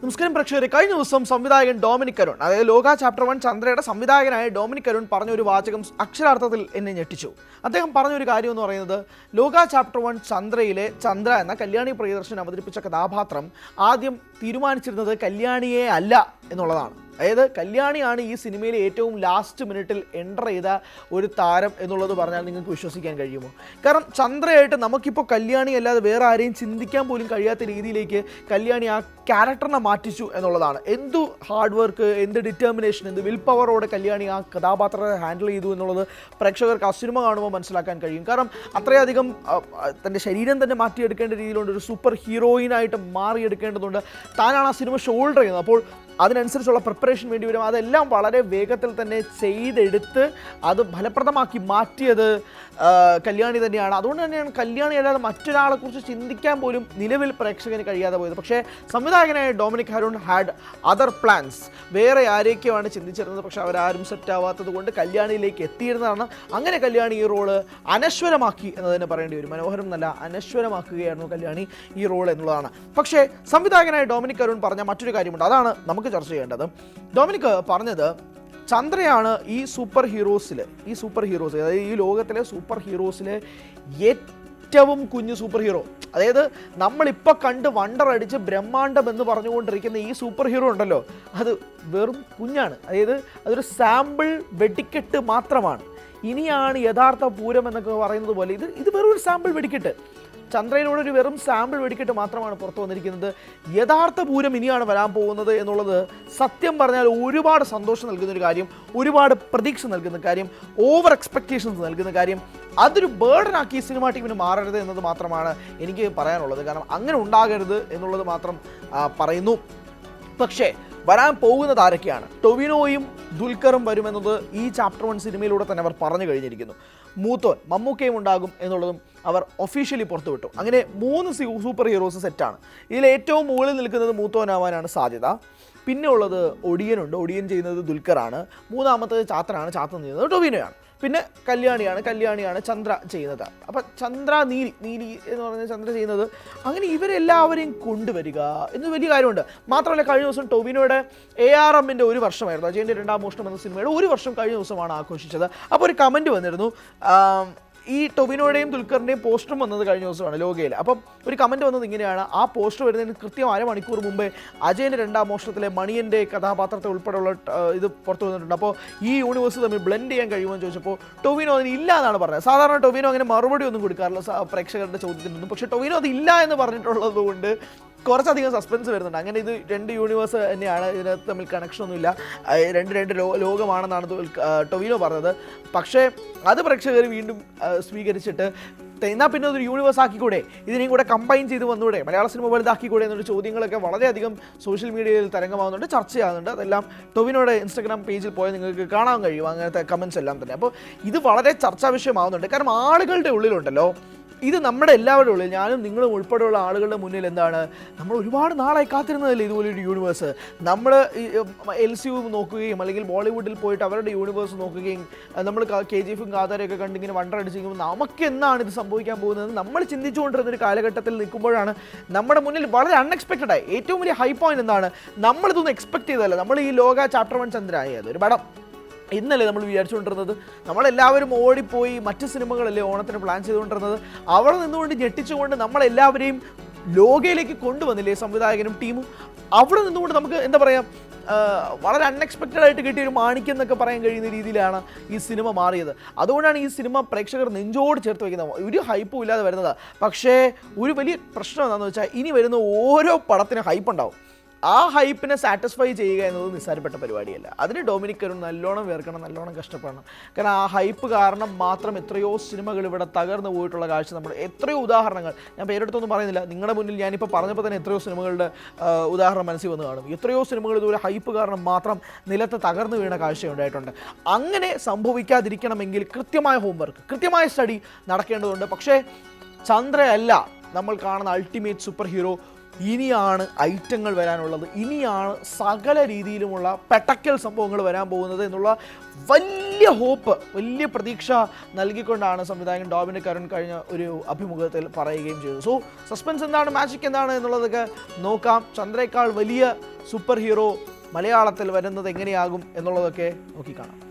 നമസ്കാരം പ്രേക്ഷകരെ. കഴിഞ്ഞ ദിവസം സംവിധായകൻ ഡോമിനിക് അരുൺ അതായത് ലോക ചാപ്റ്റർ വൺ ചന്ദ്രയുടെ സംവിധായകനായ ഡോമിനിക് അരുൺ പറഞ്ഞ ഒരു വാചകം അക്ഷരാർത്ഥത്തിൽ എന്നെ ഞെട്ടിച്ചു. അദ്ദേഹം പറഞ്ഞൊരു കാര്യം എന്ന് പറയുന്നത് ലോക ചാപ്റ്റർ വൺ ചന്ദ്രയിലെ ചന്ദ്ര എന്ന കല്യാണി പ്രിയദർശൻ അവതരിപ്പിച്ച കഥാപാത്രം ആദ്യം തീരുമാനിച്ചിരുന്നത് കല്യാണിയെ അല്ല എന്നുള്ളതാണ്. അതായത് കല്യാണിയാണ് ഈ സിനിമയിൽ ഏറ്റവും ലാസ്റ്റ് മിനിറ്റിൽ എന്റർ ചെയ്ത ഒരു താരം എന്നുള്ളത് പറഞ്ഞാൽ നിങ്ങൾക്ക് വിശ്വസിക്കാൻ കഴിയുമോ? കാരണം ചന്ദ്രയായിട്ട് നമുക്കിപ്പോൾ കല്യാണി അല്ലാതെ വേറെ ആരെയും ചിന്തിക്കാൻ പോലും കഴിയാത്ത രീതിയിലേക്ക് കല്യാണി ആ ക്യാരക്ടറിനെ മാറ്റിച്ചു എന്നുള്ളതാണ്. എന്തു ഹാർഡ് വർക്ക് എന്ത് ഡിറ്റർമിനേഷൻ എന്ത് വിൽ പവറോടെ കല്യാണി ആ കഥാപാത്രത്തെ ഹാൻഡിൽ ചെയ്തു എന്നുള്ളത് പ്രേക്ഷകർക്ക് ആ സിനിമ കാണുമ്പോൾ മനസ്സിലാക്കാൻ കഴിയും. കാരണം അത്രയധികം തന്റെ ശരീരം തന്നെ മാറ്റിയെടുക്കേണ്ട രീതിയിലുണ്ട്. ഒരു സൂപ്പർ ഹീറോയിനായിട്ട് മാറിയെടുക്കേണ്ടതുണ്ട്. താനാണ് ആ സിനിമ ഷോൾഡർ ചെയ്യുന്നത്. അപ്പോൾ അതിനനുസരിച്ചുള്ള പ്രിപ്പറേഷൻ വേണ്ടി വരും. അതെല്ലാം വളരെ വേഗത്തിൽ തന്നെ ചെയ്തെടുത്ത് അത് ഫലപ്രദമാക്കി മാറ്റിയത് കല്യാണി തന്നെയാണ്. അതുകൊണ്ട് തന്നെയാണ് കല്യാണി അല്ലാതെ മറ്റൊരാളെക്കുറിച്ച് ചിന്തിക്കാൻ പോലും നിലവിൽ പ്രേക്ഷകന് കഴിയാതെ പോയത്. പക്ഷേ സംവിധായകനായ Dominic Harun had other plans വേറെ ആരെയൊക്കെയാണ് ചിന്തിച്ചിരുന്നത്? പക്ഷേ അവരാരും സെറ്റ് ആവാത്തത് കൊണ്ട് കല്യാണിയിലേക്ക് എത്തിയിരുന്നതാണ്. അങ്ങനെ കല്യാണി ഈ റോൾ അനശ്വരമാക്കി എന്ന് തന്നെ പറയേണ്ടി വരും. മനോഹരം എന്നല്ല അനശ്വരമാക്കുകയായിരുന്നു കല്യാണി ഈ റോൾ എന്നുള്ളതാണ്. പക്ഷേ സംവിധായകനായ ഡൊമിനിക് അരുൺ പറഞ്ഞ മറ്റൊരു കാര്യമുണ്ട്. അതാണ് നമുക്ക് ചർച്ച ചെയ്യേണ്ടത്. ഡൊമിനിക് പറഞ്ഞത് ചന്ദ്രയാണ് ഈ സൂപ്പർ ഹീറോസിൽ ഈ സൂപ്പർ ഹീറോസ് അതായത് ഈ ലോകത്തിലെ സൂപ്പർ ഹീറോസിലെ ഏറ്റവും കുഞ്ഞു സൂപ്പർ ഹീറോ അതായത് നമ്മളിപ്പോൾ കണ്ട് വണ്ടർ അടിച്ച് ബ്രഹ്മാണ്ടം എന്ന് പറഞ്ഞുകൊണ്ടിരിക്കുന്ന ഈ സൂപ്പർ ഹീറോ ഉണ്ടല്ലോ അത് വെറും കുഞ്ഞാണ്. അതായത് അതൊരു സാമ്പിൾ വെടിക്കെട്ട് മാത്രമാണ്. ഇനിയാണ് യഥാർത്ഥ പൂരം എന്നൊക്കെ പറയുന്നത് പോലെ ഇത് ഇത് വെറും ഒരു സാമ്പിൾ വെടിക്കെട്ട്. ചന്ദ്രയിലൂടെ ഒരു വെറും സാമ്പിൾ വെടിക്കിട്ട് മാത്രമാണ് പുറത്തു വന്നിരിക്കുന്നത്. യഥാർത്ഥ പൂരം ഇനിയാണ് വരാൻ പോകുന്നത് എന്നുള്ളത് സത്യം പറഞ്ഞാൽ ഒരുപാട് സന്തോഷം നൽകുന്ന ഒരു കാര്യം ഒരുപാട് പ്രതീക്ഷ നൽകുന്ന കാര്യം ഓവർ എക്സ്പെക്റ്റേഷൻസ് നൽകുന്ന കാര്യം. അതൊരു ബേർഡനാക്കി സിനിമ ടീമിന് മാറരുത് എന്നത് മാത്രമാണ് എനിക്ക് പറയാനുള്ളത്. കാരണം അങ്ങനെ ഉണ്ടാകരുത് എന്നുള്ളത് മാത്രം പറയുന്നു. പക്ഷേ വരാൻ പോകുന്നത് ആരൊക്കെയാണ്? ടൊവിനോയും ദുൽഖറും വരുമെന്നത് ഈ ചാപ്റ്റർ വൺ സിനിമയിലൂടെ തന്നെ അവർ പറഞ്ഞു കഴിഞ്ഞിരിക്കുന്നു. മൂത്തോൻ മമ്മൂക്കയും ഉണ്ടാകും എന്നുള്ളതും അവർ ഒഫീഷ്യലി പുറത്തുവിട്ടു. അങ്ങനെ മൂന്ന് സൂപ്പർ ഹീറോസ് സെറ്റാണ് ഇതിൽ ഏറ്റവും മുകളിൽ നിൽക്കുന്നത് മൂത്തോനാവാനാണ് സാധ്യത. പിന്നെ ഉള്ളത് ഒടിയനുണ്ട്. ഒടിയൻ ചെയ്യുന്നത് ദുൽഖറാണ്. മൂന്നാമത്തത് ചാത്തനാണ്. ചാത്തൻ ചെയ്യുന്നത് ടൊവിനോയാണ്. പിന്നെ കല്യാണിയാണ് കല്യാണിയാണ് ചന്ദ്ര ചെയ്യുന്നത്. അപ്പം ചന്ദ്ര നീലി നീലി എന്ന് പറഞ്ഞ ചന്ദ്ര ചെയ്യുന്നത് അങ്ങനെ ഇവരെല്ലാവരെയും കൊണ്ടുവരിക എന്ന് വലിയ കാര്യമുണ്ട്. മാത്രമല്ല കഴിഞ്ഞ ദിവസം ടൊവിനോയുടെ എ ആർ എമ്മിന്റെ ഒരു വർഷമായിരുന്നു. അജയന്റെ രണ്ടാം മോഷണം എന്ന സിനിമയുടെ ഒരു വർഷം കഴിഞ്ഞ ദിവസമാണ് ആഘോഷിച്ചത്. അപ്പോൾ ഒരു കമന്റ് വന്നിരുന്നു. ഈ ടൊവിനോയുടെയും ദുൽഖറിന്റെയും പോസ്റ്ററും വന്നത് കഴിഞ്ഞ ദിവസമാണ് ലോകയിൽ അപ്പം ഒരു കമന്റ് വന്നത് ഇങ്ങനെയാണ്. ആ പോസ്റ്റർ വരുന്നതിന് കൃത്യം അരമണിക്കൂർ മുമ്പേ അജയന്റെ രണ്ടാം മോഷണത്തിലെ മണിയന്റെ കഥാപാത്രത്തെ ഉൾപ്പെടെയുള്ള ഇത് പുറത്തു വന്നിട്ടുണ്ട്. അപ്പോൾ ഈ യൂണിവേഴ്സ് തമ്മിൽ ബ്ലെൻഡ് ചെയ്യാൻ കഴിയുമെന്ന് ചോദിച്ചപ്പോൾ ടൊവിനോ അതിന് ഇല്ല എന്നാണ് പറഞ്ഞത്. സാധാരണ ടൊവിനോ അങ്ങനെ മറുപടി ഒന്നും കൊടുക്കാറില്ല പ്രേക്ഷകരുടെ ചോദ്യത്തിനൊന്നും. പക്ഷേ ടൊവിനോ അത് ഇല്ല എന്ന് പറഞ്ഞിട്ടുള്ളത് കൊണ്ട് കുറച്ചധികം സസ്പെൻസ് വരുന്നുണ്ട്. അങ്ങനെ ഇത് രണ്ട് യൂണിവേഴ്സ് തന്നെയാണ് ഇതിനകത്ത് തമ്മിൽ കണക്ഷനൊന്നുമില്ല രണ്ട് രണ്ട് ലോ ലോകമാണെന്നാണ് ടൊവിനോ പറഞ്ഞത്. പക്ഷേ അത് പ്രേക്ഷകർ വീണ്ടും സ്വീകരിച്ചിട്ട് എന്നാൽ പിന്നെ ഒരു യൂണിവേഴ്സ് ആക്കിക്കൂടെ? ഇതിനെയും കൂടെ കമ്പൈൻ ചെയ്ത് വന്നൂടെ? മലയാള സിനിമ വലുതാക്കിക്കൂടെ എന്നൊരു ചോദ്യങ്ങളൊക്കെ വളരെയധികം സോഷ്യൽ മീഡിയയിൽ തരംഗമാകുന്നുണ്ട് ചർച്ചയാകുന്നുണ്ട് അതെല്ലാം ടൊവിനോയുടെ ഇൻസ്റ്റാഗ്രാം പേജിൽ പോയാൽ നിങ്ങൾക്ക് കാണാൻ കഴിയും. അങ്ങനത്തെ കമൻസ് എല്ലാം തന്നെ. അപ്പോൾ ഇത് വളരെ ചർച്ചാ വിഷയമാകുന്നുണ്ട് കാരണം ആളുകളുടെ ഉള്ളിലുണ്ടല്ലോ ഇത് നമ്മുടെ എല്ലാവരുടെ ഉള്ളിൽ ഞാനും നിങ്ങളും ഉൾപ്പെടെയുള്ള ആളുകളുടെ മുന്നിൽ എന്താണ്? നമ്മൾ ഒരുപാട് നാളായി കാത്തിരുന്നതല്ലേ ഇതുപോലൊരു യൂണിവേഴ്സ് നമ്മൾ എൽ സി യു നോക്കുകയും അല്ലെങ്കിൽ ബോളിവുഡിൽ പോയിട്ട് അവരുടെ യൂണിവേഴ്സ് നോക്കുകയും നമ്മൾ കെ ജി എഫും കാതാരയൊക്കെ കണ്ടിങ്ങനെ വണ്ടർ അടിച്ചിരിക്കുമ്പോൾ നമുക്ക് എന്നാണ് ഇത് സംഭവിക്കാൻ പോകുന്നത് നമ്മൾ ചിന്തിച്ചുകൊണ്ടിരുന്ന ഒരു കാലഘട്ടത്തിൽ നിൽക്കുമ്പോഴാണ് നമ്മുടെ മുന്നിൽ വളരെ അൺഎക്സ്പെക്റ്റഡ് ആയി. ഏറ്റവും വലിയ ഹൈ പോയിന്റ് എന്താണ്? നമ്മളിതൊന്നും എക്സ്പെക്ട് ചെയ്തതല്ല. നമ്മൾ ഈ ലോക ചാപ്റ്റർ വൺ ചന്ദ്രായി അത് ഒരു പടം. ഇന്നലെ നമ്മൾ വിചാരിച്ചുകൊണ്ടിരുന്നത്? നമ്മളെല്ലാവരും ഓടിപ്പോയി മറ്റ് സിനിമകളല്ലേ ഓണത്തിന് പ്ലാൻ ചെയ്തുകൊണ്ടിരുന്നത്? അവിടെ നിന്നുകൊണ്ട് ഞെട്ടിച്ചുകൊണ്ട് നമ്മളെല്ലാവരെയും ലോകയിലേക്ക് കൊണ്ടുവന്നില്ലേ സംവിധായകനും ടീമും? അവിടെ നിന്നുകൊണ്ട് നമുക്ക് എന്താ പറയുക വളരെ അൺഎക്സ്പെക്റ്റഡ് ആയിട്ട് കിട്ടിയ ഒരു മാണിക്യം എന്നൊക്കെ പറയാൻ കഴിയുന്ന രീതിയിലാണ് ഈ സിനിമ മാറിയത്. അതുകൊണ്ടാണ് ഈ സിനിമ പ്രേക്ഷകർ നെഞ്ചോട് ചേർത്ത് വയ്ക്കുന്നത് ഒരു ഹൈപ്പും ഇല്ലാതെ വരുന്നത്. പക്ഷേ ഒരു വലിയ പ്രശ്നം എന്താണെന്ന് വെച്ചാൽ ഇനി വരുന്ന ഓരോ പടത്തിനും ഹൈപ്പ് ഉണ്ടാവും. ആ ഹൈപ്പിനെ സാറ്റിസ്ഫൈ ചെയ്യുക എന്നത് നിസ്സാരപ്പെട്ട പരിപാടിയല്ല. അതിന് ഡൊമിനിക് അരുൺ നല്ലോണം വേർക്കണം നല്ലോണം കഷ്ടപ്പെടണം. കാരണം ആ ഹൈപ്പ് കാരണം മാത്രം എത്രയോ സിനിമകൾ ഇവിടെ തകർന്നു പോയിട്ടുള്ള കാഴ്ച നമ്മൾ എത്രയോ ഉദാഹരണങ്ങൾ. ഞാൻ പേരെടുത്തൊന്നും പറയുന്നില്ല. നിങ്ങളുടെ മുന്നിൽ ഞാനിപ്പോൾ പറഞ്ഞപ്പോൾ തന്നെ എത്രയോ സിനിമകളുടെ ഉദാഹരണം മനസ്സിൽ വന്ന് കാണും. എത്രയോ സിനിമകൾ ഇതുപോലെ ഹൈപ്പ് കാരണം മാത്രം നിലത്ത് തകർന്നു വീണ കാഴ്ച ഉണ്ടായിട്ടുണ്ട്. അങ്ങനെ സംഭവിക്കാതിരിക്കണമെങ്കിൽ കൃത്യമായ ഹോംവർക്ക് കൃത്യമായ സ്റ്റഡി നടക്കേണ്ടതുണ്ട്. പക്ഷേ ചന്ദ്രയല്ല നമ്മൾ കാണുന്ന അൾട്ടിമേറ്റ് സൂപ്പർ ഹീറോ ഇനിയാണ് ഐറ്റങ്ങൾ വരാനുള്ളത്. ഇനിയാണ് സകല രീതിയിലുമുള്ള പെട്ടക്കൽ സംഭവങ്ങൾ വരാൻ പോകുന്നത് എന്നുള്ള വലിയ ഹോപ്പ് വലിയ പ്രതീക്ഷ നൽകിക്കൊണ്ടാണ് സംവിധായകൻ ഡോമിനിക് കരുൺ കഴിഞ്ഞ ഒരു അഭിമുഖത്തിൽ പറയുകയും ചെയ്തു സോ സസ്പെൻസ് എന്താണ് മാജിക് എന്താണ് എന്നുള്ളതൊക്കെ നോക്കാം. ചന്ദ്രയേക്കാൾ വലിയ സൂപ്പർ ഹീറോ മലയാളത്തിൽ വരുന്നത് എങ്ങനെയാകും എന്നുള്ളതൊക്കെ നോക്കിക്കാണാം